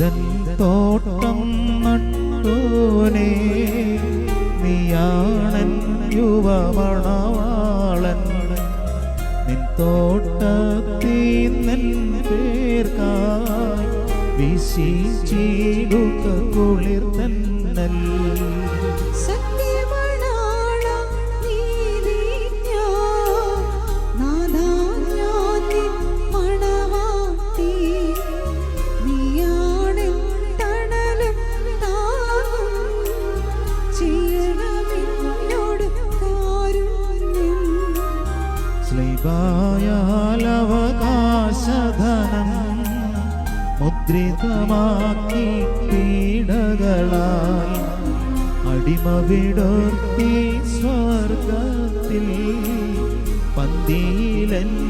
ഇതൻ തോട്ടം നട്ടോനെ നീയാണൻ യുവമണവാളൻ. നിൻ തോട്ടത്തിൽ കുളിർ തന്നൽ. സ്ലൈബായാൽ അവകാശധനം മുദ്രിതമാക്കി പീഡകളായി അടിമ വിടർത്തി സ്വർഗത്തിൽ പന്തിയിലെന്നെ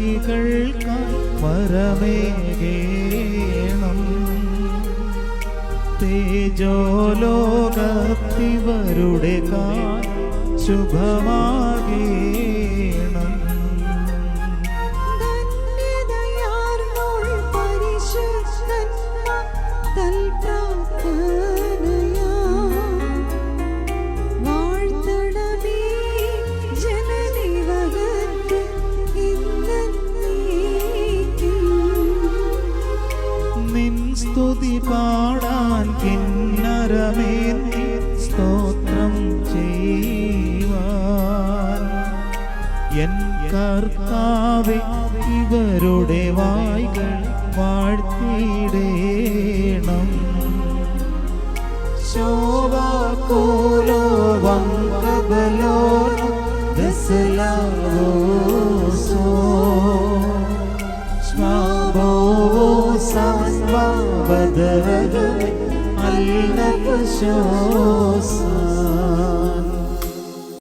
ദമ്പതികൾക്കായി വരമേകേണം തേജോലോകത്തിവരുടെ കാ ശുഭമാകേണം നിൻ സ്തുതി പാടാൻ കിന്നരമേന്തി സ്തോത്രം ചെയ്യുവാൻ. എൻ കർത്താവെ ഇവരുടെ വായ്കൾ വാഴ്ത്തിയിടേണം. ശോഭാകൂലോ വങ്കബലോ ദസലാവോസോ സ്മാബോസംബദരഗമേ അൽനഫശോസാൻ